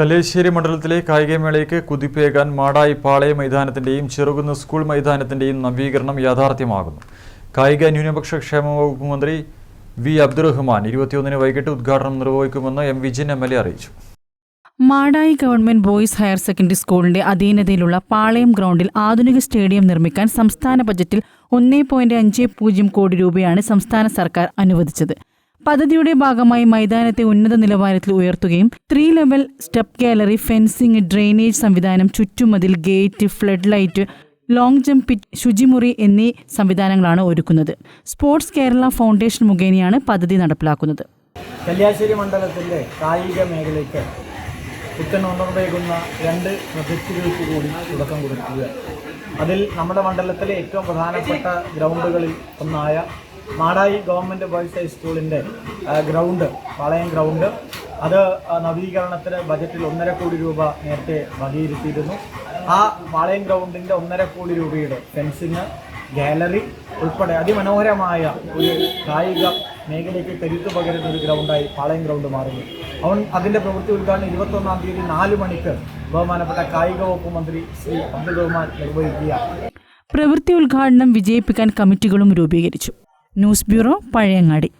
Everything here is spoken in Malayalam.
കല്ലേശ്ശേരി മണ്ഡലത്തിലെ കായികമേളയ്ക്ക് കുതിപ്പേകാൻ മാടായി പാളയ മൈതാനത്തിന്റെയും ചെറുകുന്ന് സ്കൂൾ മൈതാനത്തിന്റെയും നവീകരണം യാഥാർത്ഥ്യമാകുന്നു. കായിക ന്യൂനപക്ഷ ക്ഷേമ വകുപ്പ് മന്ത്രി വി. അബ്ദുറഹ്മാൻ ഇരുപത്തിയൊന്നിന് വൈകിട്ട് ഉദ്ഘാടനം നിർവഹിക്കുമെന്ന് M. Vijin M. L. A അറിയിച്ചു. Madayi government boys higher secondary സ്കൂളിന്റെ അധീനതയിലുള്ള പാളയം ഗ്രൗണ്ടിൽ ആധുനിക സ്റ്റേഡിയം നിർമ്മിക്കാൻ സംസ്ഥാന ബജറ്റിൽ ഒന്നേ പോയിന്റ് അഞ്ച് പൂജ്യം കോടി രൂപയാണ് സംസ്ഥാന സർക്കാർ അനുവദിച്ചത്. പദ്ധതിയുടെ ഭാഗമായി മൈതാനത്തെ ഉന്നത നിലവാരത്തിൽ ഉയർത്തുകയും three level step gallery fencing drainage സംവിധാനം ചുറ്റുമതിൽ gate flood light long jump pit ശുചിമുറി എന്നീ സംവിധാനങ്ങളാണ് ഒരുക്കുന്നത്. സ്പോർട്സ് കേരള ഫൗണ്ടേഷൻ മുഖേനയാണ് പദ്ധതി നടപ്പിലാക്കുന്നത്. കല്യാശ്ശേരി മണ്ഡലത്തിന്റെ കായിക മേഖലയ്ക്ക് പുത്തൻ ഉണർവേകുന്ന രണ്ട് പ്രൊജക്റ്റുകൾക്ക് കൂടി തുടക്കം കൊടുക്കുക അതിൽ നമ്മുടെ മണ്ഡലത്തിലെ ഏറ്റവും പ്രധാനപ്പെട്ട ഗ്രൗണ്ടുകളിൽ ഒന്നായ മാടായി ഗവൺമെന്റ് ബോയ്സ് ഹൈസ്കൂളിന്റെ ഗ്രൗണ്ട് പാളയം ഗ്രൗണ്ട്. അത് നവീകരണത്തിന് ബജറ്റിൽ ഒന്നര കോടി രൂപ നേരത്തെ വകയിരുത്തിയിരുന്നു. ആ പാളയം ഗ്രൗണ്ടിന്റെ ഒന്നര കോടി രൂപയുടെ ഫെൻസിങ് ഗാലറി ഉൾപ്പെടെ അതിമനോഹരമായ ഒരു കായിക മേഖലയ്ക്ക് കരുത്തു പകരുന്ന ഒരു ഗ്രൗണ്ടായി പാളയം ഗ്രൗണ്ട് മാറുന്നു. അവൻ അതിന്റെ പ്രവൃത്തി ഉദ്ഘാടനം ഇരുപത്തൊന്നാം തീയതി നാല് മണിക്ക് ബഹുമാനപ്പെട്ട കായിക വകുപ്പ് മന്ത്രി ശ്രീ അബ്ദുൾ റഹ്മാൻ നിർവഹിക്കുകയാണ്. പ്രവൃത്തി ഉദ്ഘാടനം വിജയിപ്പിക്കാൻ കമ്മിറ്റികളും രൂപീകരിച്ചു. News bureau Pazhayangadi.